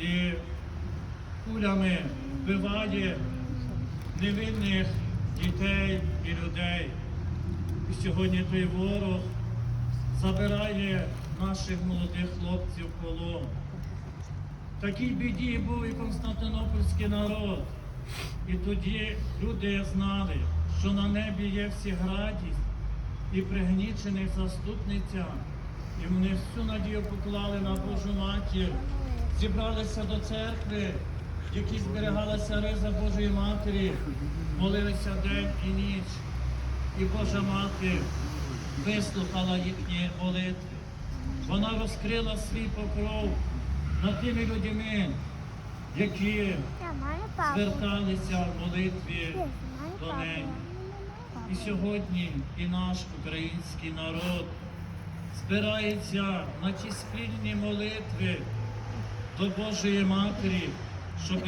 і кулями вбиває невинних дітей і людей. І сьогодні той ворог забирає наших молодих хлопців в полон. Такій біді був і Константинопольський народ. І тоді люди знали, що на небі є всіградість і пригнічених заступниця. І вони всю надію поклали на Божу матір, зібралися до церкви, в якій зберігалася риза Божої Матері, молилися день і ніч. І Божа мати вислухала їхні молитви. Вона розкрила свій покров над тими людьми, які зверталися в молитві до неї. І сьогодні і наш український народ збирається на ті спільні молитви до Божої Матері, щоб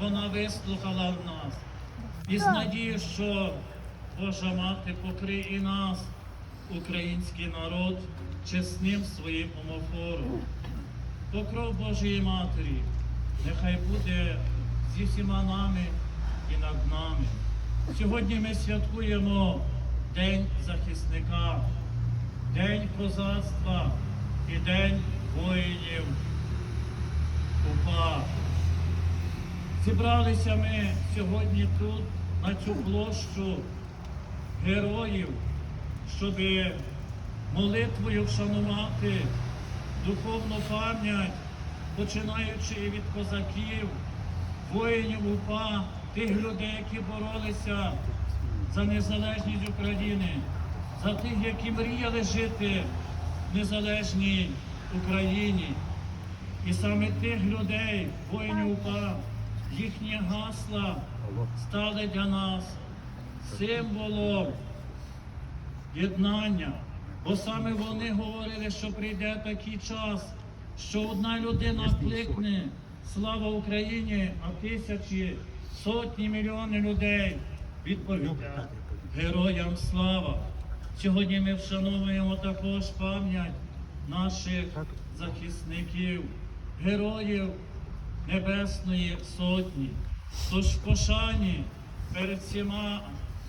вона вислухала нас. І з надією, що Божа Мати покриє і нас, український народ, чесним своїм омофором. Покров Божої Матері, нехай буде зі всіма нами і над нами. Сьогодні ми святкуємо День захисника, День козацтва і День воїнів УПА. Зібралися ми сьогодні тут, на цю площу героїв, щоб молитвою вшанувати духовну пам'ять, починаючи від козаків, воїнів УПА, тих людей, які боролися за незалежність України, за тих, які мріяли жити в незалежній Україні. І саме тих людей, воїнів УПА, їхні гасла стали для нас символом єднання. Бо саме вони говорили, що прийде такий час, що одна людина кликне слава Україні, а тисячі, сотні, мільйони людей відповідять героям слава. Сьогодні ми вшановуємо також пам'ять наших захисників, героїв Небесної Сотні. Тож пошані перед всіма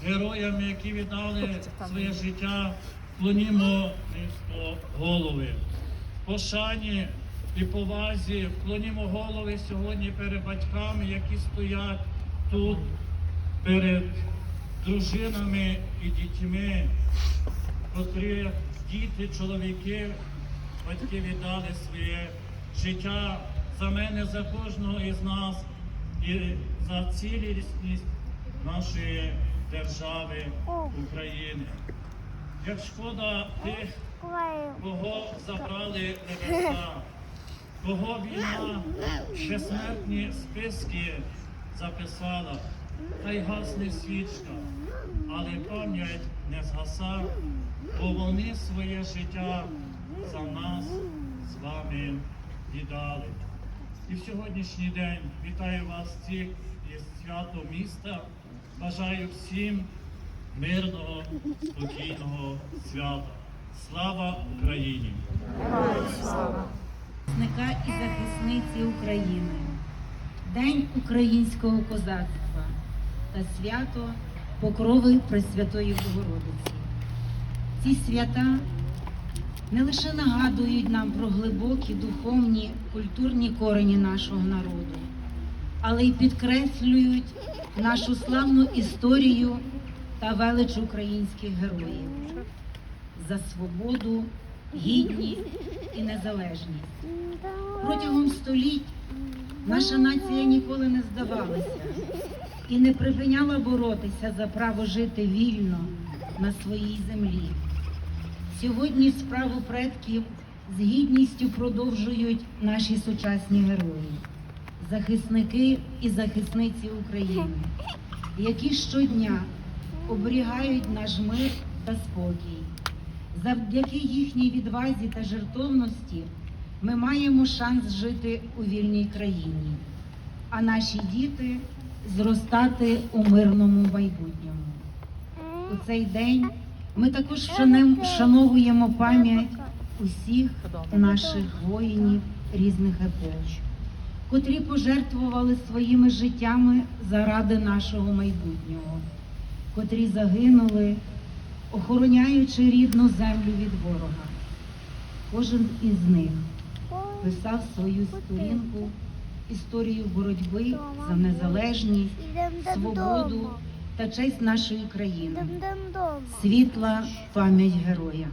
героями, які віддали своє життя, клонімо низько голови. Пошані і повазі вклонімо голови сьогодні перед батьками, які стоять тут, перед дружинами і дітьми, котрі діти, чоловіки, батьки віддали своє життя за мене, за кожного із нас і за цілісність нашої держави України. Як шкода тих, кого забрали небеса, кого війна безсмертні списки записала, та й гасне свічка, але пам'ять не згаса, бо вони своє життя за нас з вами віддали. І в сьогоднішній день вітаю вас всіх із свято міста. Бажаю всім мирного, спокійного свята. Слава Україні! захисника і захисниці України, День українського козацтва та свято Покрови Пресвятої Богородиці. Ці свята не лише нагадують нам про глибокі духовні культурні корені нашого народу, але й підкреслюють нашу славну історію та велич українських героїв за свободу, гідність і незалежність. Протягом століть наша нація ніколи не здавалася і не припиняла боротися за право жити вільно на своїй землі. Сьогодні справу предків з гідністю продовжують наші сучасні герої, захисники і захисниці України, які щодня оберігають наш мир та спокій. Завдяки їхній відвазі та жертовності ми маємо шанс жити у вільній країні, а наші діти зростати у мирному майбутньому. У цей день ми також вшановуємо пам'ять усіх наших воїнів різних епох, котрі пожертвували своїми життями заради нашого майбутнього, котрі загинули, охороняючи рідну землю від ворога. Кожен із них писав свою сторінку, історію боротьби за незалежність, свободу та честь нашої країни, світла пам'ять героям,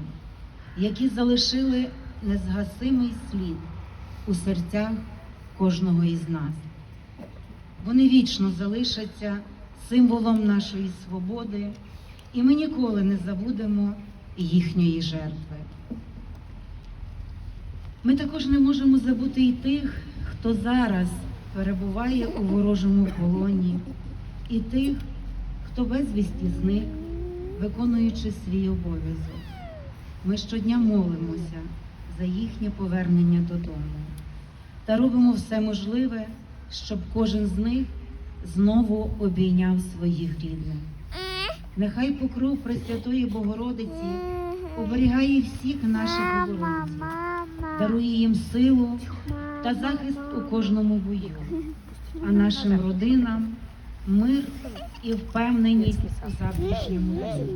які залишили незгасимий слід у серцях кожного із нас. Вони вічно залишаться символом нашої свободи, і ми ніколи не забудемо їхньої жертви. Ми також не можемо забути і тих, хто зараз перебуває у ворожому полоні, і тих, хто безвісті зник, виконуючи свій обов'язок. Ми щодня молимося за їхнє повернення додому та робимо все можливе, щоб кожен з них знову обійняв своїх рідних. Нехай покров Пресвятої Богородиці оберігає всіх наших богородців, дарує їм силу та захист у кожному бою, а нашим родинам мир і впевненість у завтрашньому дні.